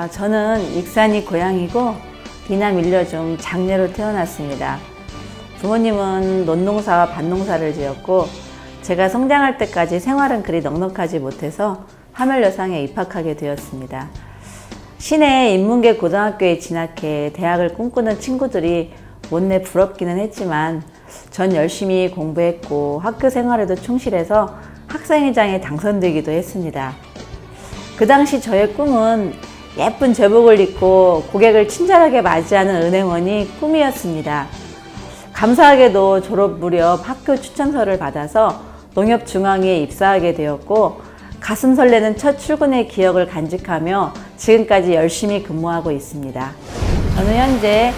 아, 저는 익산이 고향이고 이남 일녀 중 장녀로 태어났습니다. 부모님은 논농사와 밭농사를 지었고 제가 성장할 때까지 생활은 그리 넉넉하지 못해서 하멜여상에 입학하게 되었습니다. 시내 인문계 고등학교에 진학해 대학을 꿈꾸는 친구들이 못내 부럽기는 했지만 전 열심히 공부했고 학교 생활에도 충실해서 학생회장에 당선되기도 했습니다. 그 당시 저의 꿈은 예쁜 제복을 입고 고객을 친절하게 맞이하는 은행원이 꿈이었습니다. 감사하게도 졸업 무렵 학교 추천서를 받아서 농협중앙에 입사하게 되었고 가슴 설레는 첫 출근의 기억을 간직하며 지금까지 열심히 근무하고 있습니다. 저는 현재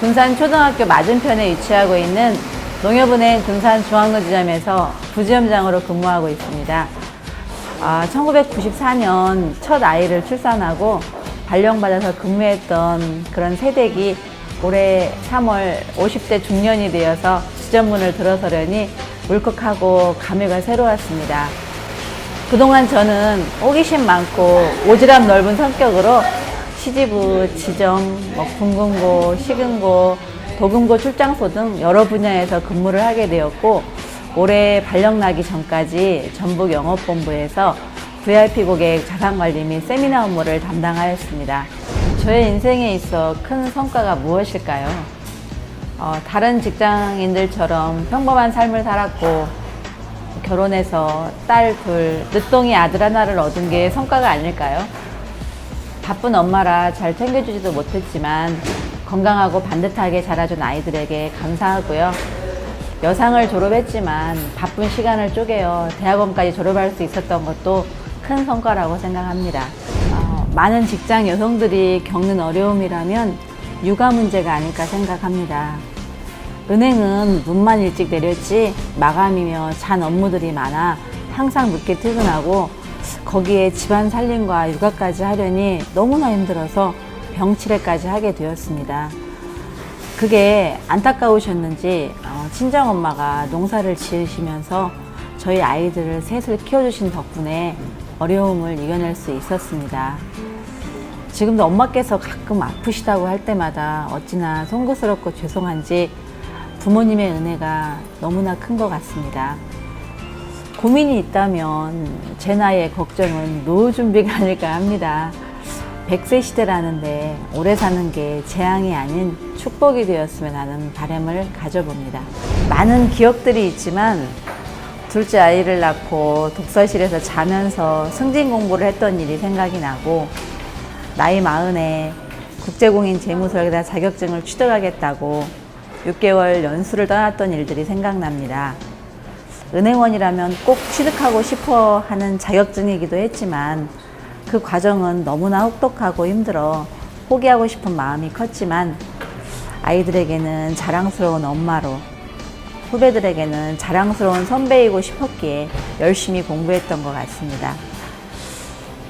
군산 초등학교 맞은편에 위치하고 있는 농협은행 군산 중앙로지점에서 부지점장으로 근무하고 있습니다. 아, 1994년 첫 아이를 출산하고 발령받아서 근무했던 그런 세대기 올해 3월 50대 중년이 되어서 지점문을 들어서려니 울컥하고 감회가 새로웠습니다. 그동안 저는 호기심 많고 오지랖 넓은 성격으로 시지부, 지점, 뭐 군금고, 식은고, 도금고 출장소 등 여러 분야에서 근무를 하게 되었고 올해 발령 나기 전까지 전북 영업본부에서 VIP 고객 자산 관리 및 세미나 업무를 담당하였습니다. 저의 인생에 있어 큰 성과가 무엇일까요? 어, 다른 직장인들처럼 평범한 삶을 살았고 결혼해서 딸 둘, 늦둥이 아들 하나를 얻은 게 성과가 아닐까요? 바쁜 엄마라 잘 챙겨주지도 못했지만 건강하고 반듯하게 자라준 아이들에게 감사하고요. 여상을 졸업했지만 바쁜 시간을 쪼개어 대학원까지 졸업할 수 있었던 것도 큰 성과라고 생각합니다. 어, 많은 직장 여성들이 겪는 어려움이라면 육아 문제가 아닐까 생각합니다. 은행은 문만 일찍 내렸지 마감이며 잔 업무들이 많아 항상 늦게 퇴근하고 거기에 집안 살림과 육아까지 하려니 너무나 힘들어서 병치레까지 하게 되었습니다. 그게 안타까우셨는지 어, 친정 엄마가 농사를 지으시면서 저희 아이들을 셋을 키워주신 덕분에 어려움을 이겨낼 수 있었습니다. 지금도 엄마께서 가끔 아프시다고 할 때마다 어찌나 송구스럽고 죄송한지 부모님의 은혜가 너무나 큰 것 같습니다. 고민이 있다면 제 나이의 걱정은 노후 준비가 아닐까 합니다. 100세 시대라는데 오래 사는 게 재앙이 아닌 축복이 되었으면 하는 바람을 가져봅니다. 많은 기억들이 있지만 둘째 아이를 낳고 독서실에서 자면서 승진 공부를 했던 일이 생각이 나고 나이 마흔에 국제공인 재무설계사 자격증을 취득하겠다고 6개월 연수를 떠났던 일들이 생각납니다. 은행원이라면 꼭 취득하고 싶어 하는 자격증이기도 했지만 그 과정은 너무나 혹독하고 힘들어 포기하고 싶은 마음이 컸지만 아이들에게는 자랑스러운 엄마로 후배들에게는 자랑스러운 선배이고 싶었기에 열심히 공부했던 것 같습니다.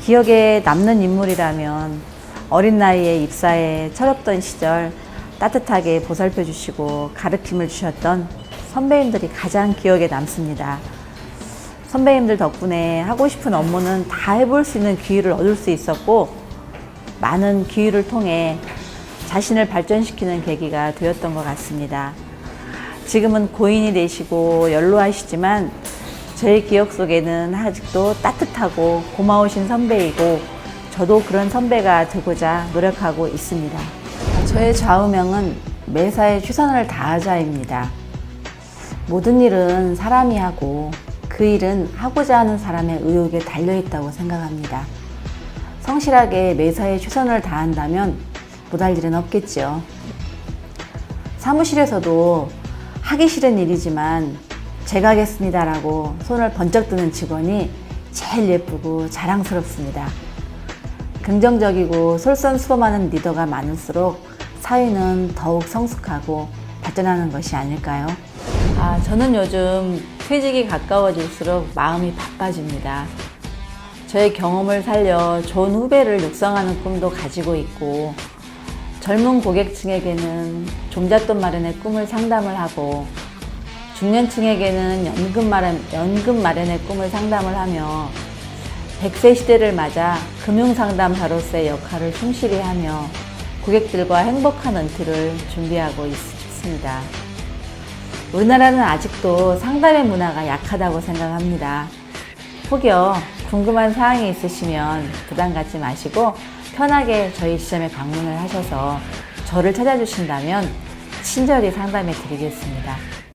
기억에 남는 인물이라면 어린 나이에 입사해 철없던 시절 따뜻하게 보살펴 주시고 가르침을 주셨던 선배님들이 가장 기억에 남습니다. 선배님들 덕분에 하고 싶은 업무는 다 해볼 수 있는 기회를 얻을 수 있었고 많은 기회를 통해 자신을 발전시키는 계기가 되었던 것 같습니다. 지금은 고인이 되시고 연로하시지만 제 기억 속에는 아직도 따뜻하고 고마우신 선배이고 저도 그런 선배가 되고자 노력하고 있습니다. 저의 좌우명은 매사에 최선을 다하자입니다. 모든 일은 사람이 하고 그 일은 하고자 하는 사람의 의욕에 달려있다고 생각합니다. 성실하게 매사에 최선을 다한다면 못할 일은 없겠지요. 사무실에서도 하기 싫은 일이지만 제가 하겠습니다라고 손을 번쩍 드는 직원이 제일 예쁘고 자랑스럽습니다. 긍정적이고 솔선수범하는 리더가 많을수록 사회는 더욱 성숙하고 발전하는 것이 아닐까요? 아, 저는 요즘 퇴직이 가까워질수록 마음이 바빠집니다. 저의 경험을 살려 좋은 후배를 육성하는 꿈도 가지고 있고 젊은 고객층에게는 종잣돈 마련의 꿈을 상담을 하고 중년층에게는 연금 마련, 연금 마련의 꿈을 상담을 하며 100세 시대를 맞아 금융상담사로서의 역할을 충실히 하며 고객들과 행복한 은퇴를 준비하고 있습니다. 우리나라는 아직도 상담의 문화가 약하다고 생각합니다. 혹여 궁금한 사항이 있으시면 부담 갖지 마시고 편하게 저희 지점에 방문을 하셔서 저를 찾아주신다면 친절히 상담해 드리겠습니다.